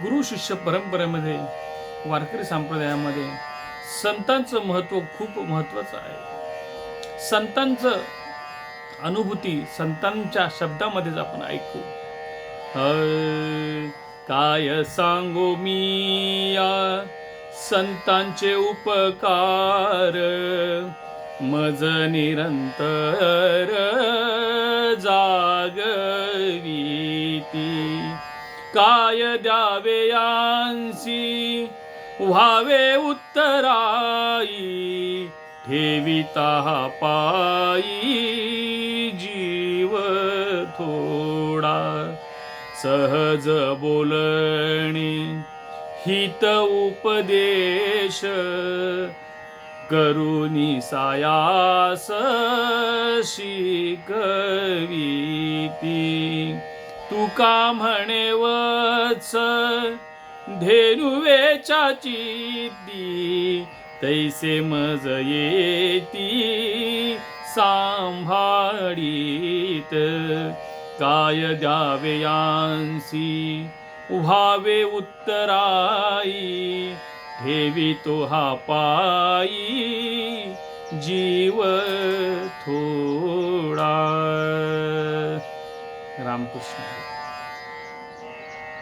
गुरु शिष्य परंपरेमध्ये वारकरी संप्रदायामध्ये संतांचं महत्त्व खूप महत्त्वाचं आहे. संतांचं अनुभूती संतांच्या शब्दामध्येच आपण ऐकू. काय सांगो मी या संतांचे उपकार. मज निरंतर जागवीती. काय द्यावे यांसी व्हावे उत्तराई ठेविता पायी जीव थोडा. सहज बोलणी हित उपदेश करुणी सायास शिकविती. तुका म्हणेवच? वत्स धेनुवेच्या चित्ती तैसे मज येती सांभाळीत. काय द्यावेयांसी उभावे उत्तराई ठेवी तो हा पायी जीव थो রামকৃষ্ণ